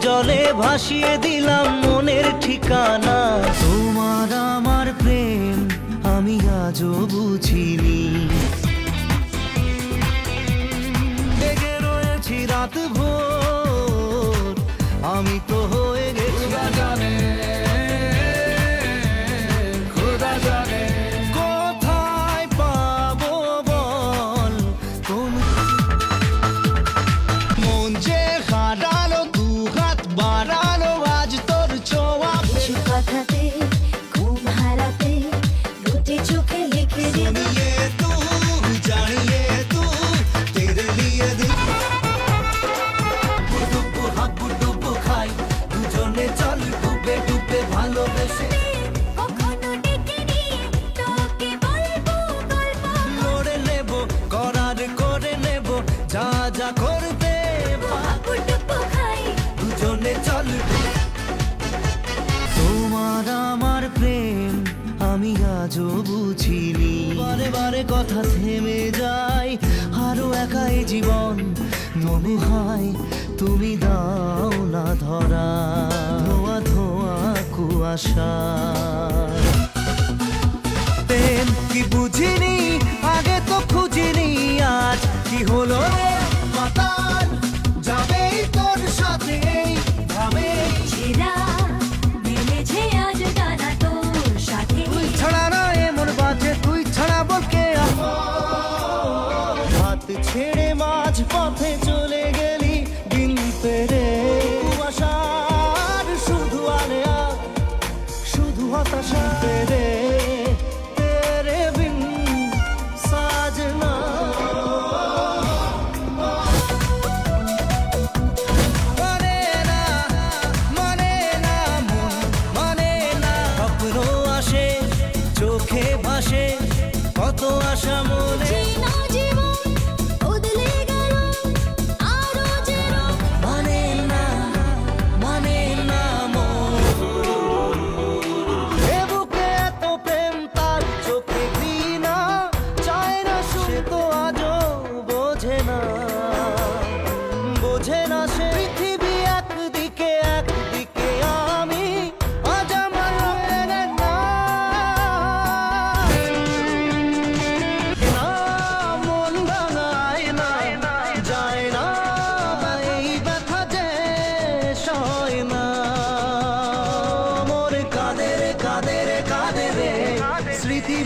জলে ভাসিয়ে দিলাম মনের ঠিকানা। তোমার আমার প্রেম, আমি আজও বুঝিনি। রয়েছি রাত ভোর, আমি তো আমি আজও বুঝিনি। বারে বারে কথা থেমে যায়, আরও একাই জীবন। মনে হয় তুমি দাও না ধরা, ধোয়া ধোয়া কুয়াশা। পথে চলে গেলি দিন পেরে। কুয়াশার শুধু আলে শুধু হতাশা। পেরে সাজনা। চোখে ভাসে, কত আশা মনে।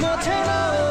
মোছে না